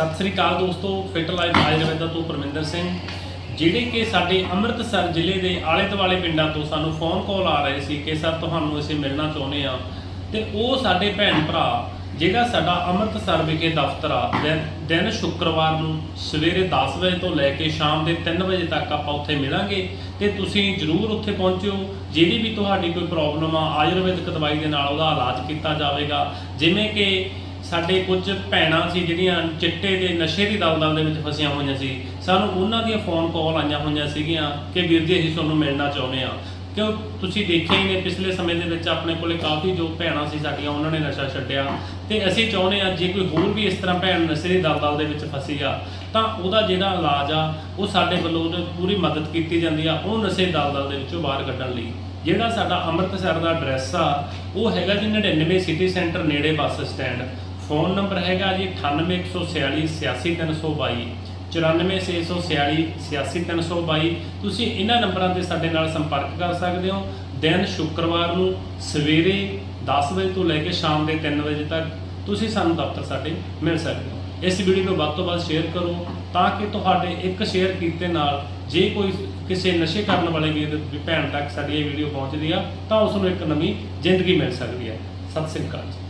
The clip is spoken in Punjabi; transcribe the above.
ਸਤਿ ਸ੍ਰੀ ਅਕਾਲ ਦੋਸਤੋ ਫਿਟ ਲਾਈਫ ਆਯੁਰਵੇਦਾ ਤੋਂ ਪਰਮਿੰਦਰ ਸਿੰਘ। ਜਿਹੜੇ ਕਿ ਸਾਡੇ ਅੰਮ੍ਰਿਤਸਰ ਜ਼ਿਲ੍ਹੇ ਦੇ ਆਲੇ ਦੁਆਲੇ ਪਿੰਡਾਂ ਤੋਂ ਸਾਨੂੰ ਫੋਨ ਕਾਲ ਆ ਰਹੇ ਸੀ ਕਿ ਸਰ ਤੁਹਾਨੂੰ ਅਸੀਂ ਮਿਲਣਾ ਚਾਹੁੰਦੇ ਆ ਤੇ ਉਹ ਸਾਡੇ ਭੈਣ ਭਰਾ, ਜਿਹੜਾ ਸਾਡਾ ਅੰਮ੍ਰਿਤਸਰ ਵਿਖੇ ਦਫ਼ਤਰ ਆ, ਦਿਨ- ਦਿਨ ਸ਼ੁੱਕਰਵਾਰ ਨੂੰ ਸਵੇਰੇ 10 ਵਜੇ ਤੋਂ ਲੈ ਕੇ ਸ਼ਾਮ ਦੇ 3 ਵਜੇ ਤੱਕ ਆਪਾਂ ਉੱਥੇ ਮਿਲਾਂਗੇ। ਤੇ ਤੁਸੀਂ ਜਰੂਰ ਉੱਥੇ ਪਹੁੰਚਿਓ। ਜਿਹੜੀ ਵੀ ਤੁਹਾਡੀ ਕੋਈ ਪ੍ਰੋਬਲਮ ਆ, ਆਯੁਰਵੈਦਿਕ ਦਵਾਈ ਦੇ ਨਾਲ ਉਹਦਾ ਇਲਾਜ ਕੀਤਾ ਜਾਵੇਗਾ। ਜਿਵੇਂ ਕਿ ਸਾਡੇ ਕੁਝ ਭੈਣਾਂ ਸੀ ਜਿਹੜੀਆਂ ਚਿੱਟੇ ਦੇ ਨਸ਼ੇ ਦੀ ਦਲਦਲ ਦੇ ਵਿੱਚ ਫਸੀਆਂ ਹੋਈਆਂ ਸੀ। ਸਾਨੂੰ ਉਹਨਾਂ ਦੀਆਂ ਫੋਨ ਕਾਲ ਆਈਆਂ ਹੋਈਆਂ ਸੀਗੀਆਂ ਕਿ ਵੀਰ ਜੀ, ਅਸੀਂ ਤੁਹਾਨੂੰ ਮਿਲਣਾ ਚਾਹੁੰਦੇ ਆ ਕਿਉਂ? ਤੁਸੀਂ ਦੇਖਿਆ ਹੀ ਨੇ ਪਿਛਲੇ ਸਮੇਂ ਦੇ ਵਿੱਚ ਆਪਣੇ ਕੋਲੇ ਕਾਫੀ ਜੋ ਭੈਣਾਂ ਸੀ ਸਾਡੀਆਂ, ਉਹਨਾਂ ਨੇ ਨਸ਼ਾ ਛੱਡਿਆ। ਤੇ ਅਸੀਂ ਚਾਹੁੰਦੇ ਆ ਜੇ ਕੋਈ ਹੋਰ ਵੀ ਇਸ ਤਰ੍ਹਾਂ ਭੈਣ ਨਸ਼ੇ ਦੀ ਦਲਦਲ ਦੇ ਵਿੱਚ ਫਸੀ ਆ, ਤਾਂ ਉਹਦਾ ਜਿਹੜਾ ਇਲਾਜ ਆ, ਉਹ ਸਾਡੇ ਵੱਲੋਂ ਉਹਦੀ ਪੂਰੀ ਮਦਦ ਕੀਤੀ ਜਾਂਦੀ ਆ, ਉਹ ਨਸ਼ੇ ਦੀ ਦਲਦਲ ਦੇ ਵਿੱਚੋਂ ਬਾਹਰ ਕੱਢਣ ਲਈ। ਜਿਹੜਾ ਸਾਡਾ ਅੰਮ੍ਰਿਤਸਰ ਦਾ ਐਡਰੈਸ ਆ, ਉਹ ਹੈਗਾ ਜੀ 99 ਸਿਟੀ ਸੈਂਟਰ ਨੇੜੇ ਬੱਸ ਸਟੈਂਡ ਫੋਨ ਨੰਬਰ ਹੈਗਾ ਜੀ 9814 86322 94646 86322 ਤੁਸੀਂ ਇਹਨਾਂ ਨੰਬਰਾਂ ਤੇ ਸਾਡੇ ਨਾਲ ਸੰਪਰਕ ਕਰ ਸਕਦੇ ਹੋ। ਦਿਨ ਸ਼ੁੱਕਰਵਾਰ ਨੂੰ ਸਵੇਰੇ 10 ਵਜੇ ਤੋਂ ਲੈ ਕੇ ਸ਼ਾਮ ਦੇ 3 ਵਜੇ ਤੱਕ ਤੁਸੀਂ ਸਾਨੂੰ ਦਫ਼ਤਰ ਸਾਡੇ ਮਿਲ ਸਕਦੇ ਹੋ। ਇਸ ਵੀਡੀਓ ਨੂੰ ਵੱਧ ਤੋਂ ਵੱਧ ਸ਼ੇਅਰ ਕਰੋ ਤਾਂ ਕਿ ਤੁਹਾਡੇ ਇੱਕ ਸ਼ੇਅਰ ਕੀਤੇ ਨਾਲ ਜੇ ਕੋਈ ਕਿਸੇ ਨਸ਼ੇ ਕਰਨ ਵਾਲੇ ਵੀਰ ਦੀ ਭੈਣ ਤੱਕ ਸਾਡੀ ਇਹ ਵੀਡੀਓ ਪਹੁੰਚਦੀ ਆ ਤਾਂ ਉਸ ਨੂੰ ਇੱਕ ਨਵੀਂ ਜ਼ਿੰਦਗੀ ਮਿਲ ਸਕਦੀ ਹੈ ਸਤਿ ਸ੍ਰੀ ਅਕਾਲ ਜੀ।